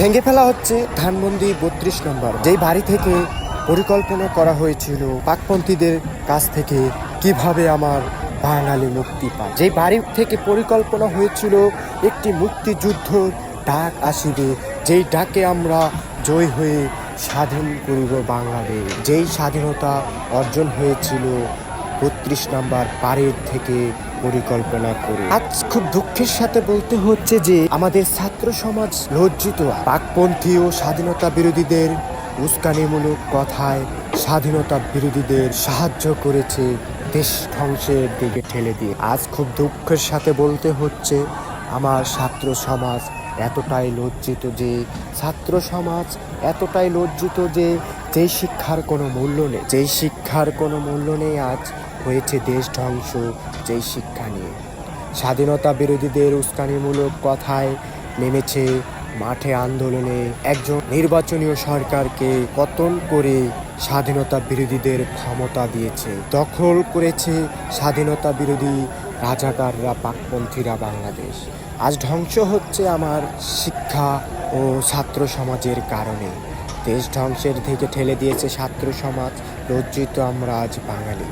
ভেঙে ফেলা হচ্ছে ধানমন্ডি বত্রিশ নম্বর। যেই বাড়ি থেকে পরিকল্পনা করা হয়েছিল পাকপন্থীদের কাছ থেকে কীভাবে আমার বাঙালি মুক্তি পায়? যেই বাড়ি থেকে পরিকল্পনা হয়েছিল একটি মুক্তিযুদ্ধ ডাক আসিবে, যেই ডাকে আমরা জয় হয়ে স্বাধীন করিব বাংলাদেশ যেই স্বাধীনতা অর্জন হয়েছিল বত্রিশ নাম্বার পাড়ের থেকে পরিকল্পনা করে। আজ খুব দুঃখের সাথে বলতে হচ্ছে যে আমাদের ছাত্র সমাজ লজ্জিত পাকপন্থী ও স্বাধীনতা বিরোধীদের উস্কানিমূলক কথায় স্বাধীনতা বিরোধীদের সাহায্য করেছে দেশ ধ্বংসের দিকে ঠেলে দিয়ে। আজ খুব দুঃখের সাথে বলতে হচ্ছে আমার ছাত্র সমাজ এতটাই লজ্জিত যে ছাত্র সমাজ এতটাই লজ্জিত যে যেই শিক্ষার কোনো মূল্য নেই। যেই শিক্ষার কোনো মূল্য নেই আজ হয়েছে দেশ ধ্বংস, যেই শিক্ষা নিয়ে। স্বাধীনতা বিরোধীদের উস্কানিমূলক কথায় নেমেছে মাঠে আন্দোলনে একজন নির্বাচনীয় সরকারকে পতন করে স্বাধীনতা বিরোধীদের ক্ষমতা দিয়েছে। দখল করেছে স্বাধীনতা বিরোধী রাজাকাররা, পাকপন্থীরা বাংলাদেশ। আজ ধ্বংস হচ্ছে আমার শিক্ষা ও ছাত্র সমাজের কারণে। দেশ ধ্বংসের থেকে ঠেলে দিয়েছে ছাত্র সমাজ, লজ্জিত আমরা আজ বাঙালি।